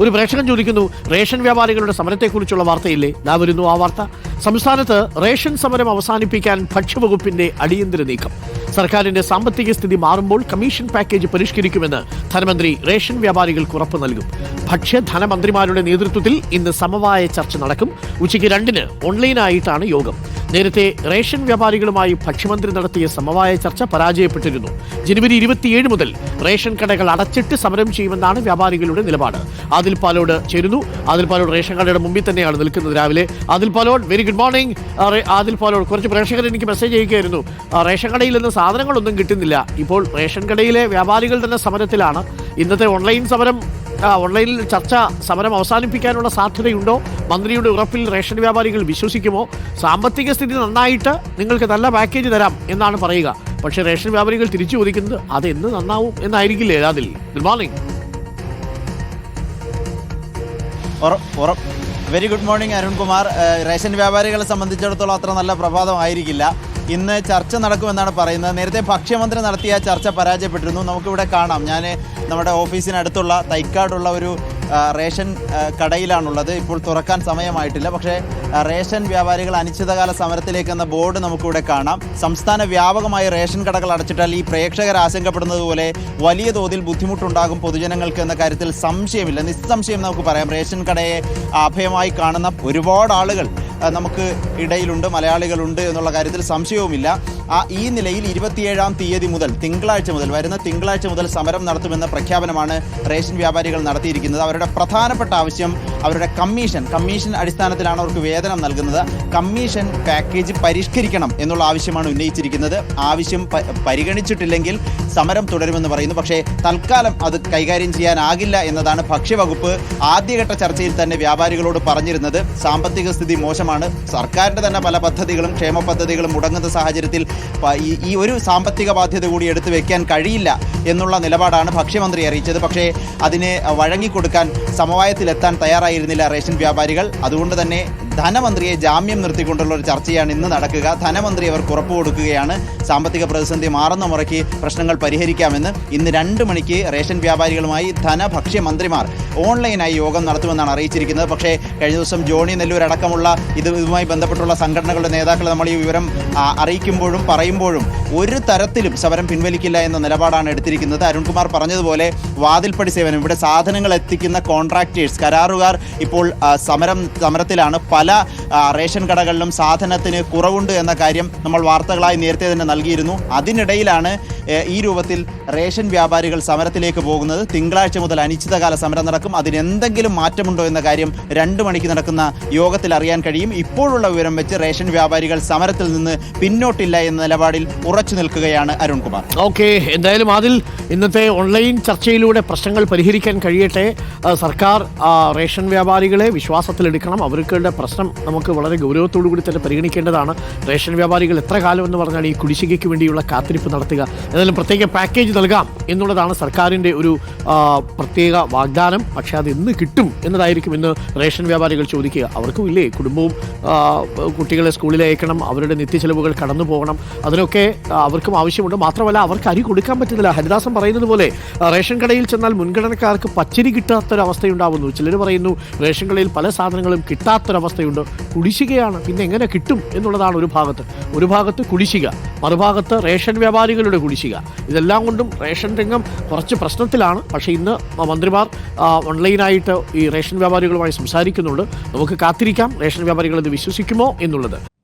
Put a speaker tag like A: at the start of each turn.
A: ഒരു പ്രേക്ഷകൻ ചോദിക്കുന്നു റേഷൻ വ്യാപാരികളുടെ സമരത്തെക്കുറിച്ചുള്ള വാർത്തയില്ലേ? ദാ വരുന്നു ആ വാർത്ത. സംസ്ഥാനത്ത് റേഷൻ സമരം അവസാനിപ്പിക്കാൻ ഭക്ഷ്യവകുപ്പിന്റെ അടിയന്തര നീക്കം. സർക്കാരിന്റെ സാമ്പത്തിക സ്ഥിതി മാറുമ്പോൾ കമ്മീഷൻ പാക്കേജ് പരിഷ്കരിക്കുമെന്ന് ധനമന്ത്രി റേഷൻ വ്യാപാരികൾക്ക് ഉറപ്പ് നൽകും. ഭക്ഷ്യ ധനമന്ത്രിമാരുടെ നേതൃത്വത്തിൽ ഇന്ന് സമവായ ചർച്ച നടക്കും. ഉച്ചയ്ക്ക് രണ്ടിന് ഓൺലൈനായിട്ടാണ് യോഗം. നേരത്തെ റേഷൻ വ്യാപാരികളുമായി ഭക്ഷ്യമന്ത്രി നടത്തിയ സമവായ ചർച്ച പരാജയപ്പെട്ടിരുന്നു. ജനുവരി ഇരുപത്തിയേഴ് മുതൽ റേഷൻ കടകൾ അടച്ചിട്ട് സമരം ചെയ്യുമെന്നാണ് വ്യാപാരികളുടെ നിലപാട്. ആദിൽ പാലോട് ചേരുന്നു. ആദിൽ പാലോട് റേഷൻ കടയുടെ മുമ്പിൽ തന്നെയാണ് നിൽക്കുന്നത് രാവിലെ. Adil Palode very good morning Adil Palode കുറച്ച് പ്രേക്ഷകർ എനിക്ക് മെസ്സേജ് അയക്കുകയായിരുന്നു. റേഷൻ കടയിൽ നിന്ന് സാധനങ്ങളൊന്നും കിട്ടുന്നില്ല. ഇപ്പോൾ റേഷൻ കടയിലെ വ്യാപാരികൾ തന്നെ സമരത്തിലാണ്. ഇന്നത്തെ ഓൺലൈൻ സമരം ഓൺലൈനിൽ ചർച്ച സമരം അവസാനിപ്പിക്കാനുള്ള സാധ്യതയുണ്ടോ? മന്ത്രിയുടെ ഉറപ്പിൽ റേഷൻ വ്യാപാരികൾ വിശ്വസിക്കുമോ? സാമ്പത്തിക സ്ഥിതി നന്നായിട്ട് നിങ്ങൾക്ക് നല്ല പാക്കേജ് തരാം എന്നാണ് പറയുക. പക്ഷേ റേഷൻ വ്യാപാരികൾ തിരിച്ചു ചോദിക്കുന്നത് അത് എന്ന് നന്നാവും എന്നായിരിക്കില്ലേ അതിൽ? Good morning
B: very good morning Arunkumar. Ration വ്യാപാരികളെ സംബന്ധിച്ചിടത്തോളം അത്ര നല്ല പ്രഭാതമായിരിക്കില്ല ഇന്ന് ചർച്ച നടക്കുമെന്നാണ് പറയുന്നത്. നേരത്തെ ഭക്ഷ്യമന്ത്രി നടത്തിയ ചർച്ച പരാജയപ്പെട്ടിരുന്നു. നമുക്കിവിടെ കാണാം. ഞാൻ നമ്മുടെ ഓഫീസിനടുത്തുള്ള തൈക്കാടുള്ള ഒരു റേഷൻ കടയിലാണുള്ളത്. ഇപ്പോൾ തുറക്കാൻ സമയമായിട്ടില്ല. പക്ഷേ റേഷൻ വ്യാപാരികൾ അനിശ്ചിതകാല സമരത്തിലേക്കെന്ന ബോർഡ് നമുക്കിവിടെ കാണാം. സംസ്ഥാന വ്യാപകമായി റേഷൻ കടകൾ അടച്ചിട്ടാൽ ഈ പ്രേക്ഷകർ ആശങ്കപ്പെടുന്നത് പോലെ വലിയ തോതിൽ ബുദ്ധിമുട്ടുണ്ടാകും പൊതുജനങ്ങൾക്ക് എന്ന കാര്യത്തിൽ സംശയമില്ല. നിസ്സംശയം നമുക്ക് പറയാം. റേഷൻ കടയെ അഭയമായി കാണുന്ന ഒരുപാട് ആളുകൾ നമുക്ക് ഇടയിലുണ്ട് മലയാളികളുണ്ട് എന്നുള്ള കാര്യത്തിൽ സംശയവുമില്ല. ആ ഈ നിലയിൽ ഇരുപത്തിയേഴാം തീയതി മുതൽ തിങ്കളാഴ്ച മുതൽ വരുന്ന തിങ്കളാഴ്ച മുതൽ സമരം നടത്തുമെന്ന പ്രഖ്യാപനമാണ് റേഷൻ വ്യാപാരികൾ നടത്തിയിരിക്കുന്നത്. അവരുടെ പ്രധാനപ്പെട്ട ആവശ്യം അവരുടെ കമ്മീഷൻ കമ്മീഷൻ അടിസ്ഥാനത്തിലാണ് അവർക്ക് വേതനം നൽകുന്നത്. കമ്മീഷൻ പാക്കേജ് പരിഷ്കരിക്കണം എന്നുള്ള ആവശ്യമാണ് ഉന്നയിച്ചിരിക്കുന്നത്. ആവശ്യം പരിഗണിച്ചിട്ടില്ലെങ്കിൽ സമരം തുടരുമെന്ന് പറയുന്നു. പക്ഷേ തൽക്കാലം അത് കൈകാര്യം ചെയ്യാനാകില്ല എന്നതാണ് ഭക്ഷ്യവകുപ്പ് ആദ്യഘട്ട ചർച്ചയിൽ തന്നെ വ്യാപാരികളോട് പറഞ്ഞിരുന്നത്. സാമ്പത്തിക സ്ഥിതി മോശമാണ് സർക്കാരിന്റെ തന്നെ പല പദ്ധതികളും ക്ഷേമ പദ്ധതികളും മുടങ്ങുന്ന സാഹചര്യത്തിൽ ഈ ഒരു സാമ്പത്തിക ബാധ്യത കൂടി എടുത്തു വെക്കാൻ കഴിയില്ല എന്നുള്ള നിലപാടാണ് ഭക്ഷ്യമന്ത്രി അറിയിച്ചത്. പക്ഷേ അതിന് വഴങ്ങിക്കൊടുക്കാൻ സമവായത്തിലെത്താൻ തയ്യാറായിരുന്നില്ല റേഷൻ വ്യാപാരികൾ. അതുകൊണ്ട് തന്നെ ധനമന്ത്രിയെ ജാമ്യം നിർത്തിക്കൊണ്ടുള്ള ഒരു ചർച്ചയാണ് ഇന്ന് നടക്കുക. ധനമന്ത്രി അവർക്ക് ഉറപ്പ് കൊടുക്കുകയാണ്. സാമ്പത്തിക പ്രതിസന്ധി മാറുന്ന മുറയ്ക്ക് പ്രശ്നങ്ങൾ പരിഹരിക്കാമെന്ന് ഇന്ന് രണ്ട് മണിക്ക് റേഷൻ വ്യാപാരികളുമായി ധനഭക്ഷ്യ മന്ത്രിമാർ ഓൺലൈനായി യോഗം നടത്തുമെന്നാണ് അറിയിച്ചിരിക്കുന്നത്. പക്ഷേ കഴിഞ്ഞ ദിവസം ജോണി നെല്ലൂർ അടക്കമുള്ള ഇത് ഇതുമായി ബന്ധപ്പെട്ടുള്ള സംഘടനകളുടെ നേതാക്കൾ നമ്മൾ ഈ വിവരം അറിയിക്കുമ്പോഴും പറയുമ്പോഴും ഒരു തരത്തിലും സമരം പിൻവലിക്കില്ല എന്ന നിലപാടാണ് എടുത്തിരിക്കുന്നത്. അരുൺകുമാർ പറഞ്ഞതുപോലെ വാതിൽപ്പടി സേവനം ഇവിടെ സാധനങ്ങൾ എത്തിക്കുന്ന കോൺട്രാക്ടേഴ്സ് കരാറുകാർ ഇപ്പോൾ സമരം സമരത്തിലാണ് പല ആ, റേഷൻ കടകളിലും സാധനത്തിന് കുറവുണ്ട് എന്ന കാര്യം നമ്മൾ വാർത്തകളായി നേരത്തെ തന്നെ നൽകിയിരുന്നു. അതിനിടയിലാണ് ഈ രൂപത്തിൽ റേഷൻ വ്യാപാരികൾ സമരത്തിലേക്ക് പോകുന്നത് തിങ്കളാഴ്ച മുതൽ അനിശ്ചിതകാല സമരം നടക്കും. അതിനെന്തെങ്കിലും മാറ്റമുണ്ടോ എന്ന കാര്യം രണ്ട് മണിക്ക് നടക്കുന്ന യോഗത്തിൽ അറിയാൻ കഴിയും. ഇപ്പോഴുള്ള വിവരം വെച്ച് റേഷൻ വ്യാപാരികൾ സമരത്തിൽ നിന്ന് പിന്നോട്ടില്ല എന്ന നിലപാടിൽ ഉറച്ചു നിൽക്കുകയാണ് അരുൺകുമാർ.
A: ഓക്കെ എന്തായാലും അതിൽ ഇന്നത്തെ ഓൺലൈൻ ചർച്ചയിലൂടെ പ്രശ്നങ്ങൾ പരിഹരിക്കാൻ കഴിയട്ടെ. സർക്കാർ റേഷൻ വ്യാപാരികളെ വിശ്വാസത്തിലെടുക്കണം അവർക്കുള്ള പ്രശ്നം നമുക്ക് വളരെ ഗൗരവത്തോടു കൂടി തന്നെ പരിഗണിക്കേണ്ടതാണ്. റേഷൻ വ്യാപാരികൾ എത്ര കാലം എന്ന് പറഞ്ഞാൽ ഈ കുടിശ്ശികയ്ക്ക് വേണ്ടിയുള്ള കാത്തിരിപ്പ് നടത്തുക ഏതായാലും പ്രത്യേക പാക്കേജ് നൽകാം എന്നുള്ളതാണ് സർക്കാരിന്റെ ഒരു പ്രത്യേക വാഗ്ദാനം. പക്ഷേ അത് എന്ന് കിട്ടും എന്നതായിരിക്കും ഇന്ന് റേഷൻ വ്യാപാരികൾ ചോദിക്കുക. അവർക്കും ഇല്ലേ കുടുംബവും കുട്ടികളെ സ്കൂളിൽ അയക്കണം അവരുടെ നിത്യചെലവുകൾ കടന്നു പോകണം അതിനൊക്കെ അവർക്കും ആവശ്യമുണ്ട്. മാത്രമല്ല അവർക്ക് അരി കൊടുക്കാൻ പറ്റുന്നില്ല. ഹരിദാസം പറയുന്നത് പോലെ റേഷൻ കടയിൽ ചെന്നാൽ മുൻഗണനക്കാർക്ക് പച്ചരി കിട്ടാത്തൊരവസ്ഥയുണ്ടാവുന്നു. ചിലർ പറയുന്നു റേഷൻ കടയിൽ പല സാധനങ്ങളും കിട്ടാത്തൊരവസ്ഥയുണ്ട്. കുടിശ്ശികയാണ്. പിന്നെ എങ്ങനെ കിട്ടും എന്നുള്ളതാണ് ഒരു ഭാഗത്ത്. ഒരു ഭാഗത്ത് കുടിശ്ശിക മറുഭാഗത്ത് റേഷൻ വ്യാപാരികളുടെ കുടിശ്ശിക. ഇതെല്ലാം കൊണ്ടും റേഷൻ രംഗം കുറച്ച് പ്രശ്നത്തിലാണ്. പക്ഷേ ഇന്ന് മന്ത്രിമാർ ഓൺലൈനായിട്ട് ഈ റേഷൻ വ്യാപാരികളുമായി സംസാരിക്കുന്നുണ്ട്. നമുക്ക് കാത്തിരിക്കാം. റേഷൻ വ്യാപാരികൾ ഇത് വിശ്വസിക്കുമോ എന്നുള്ളത്.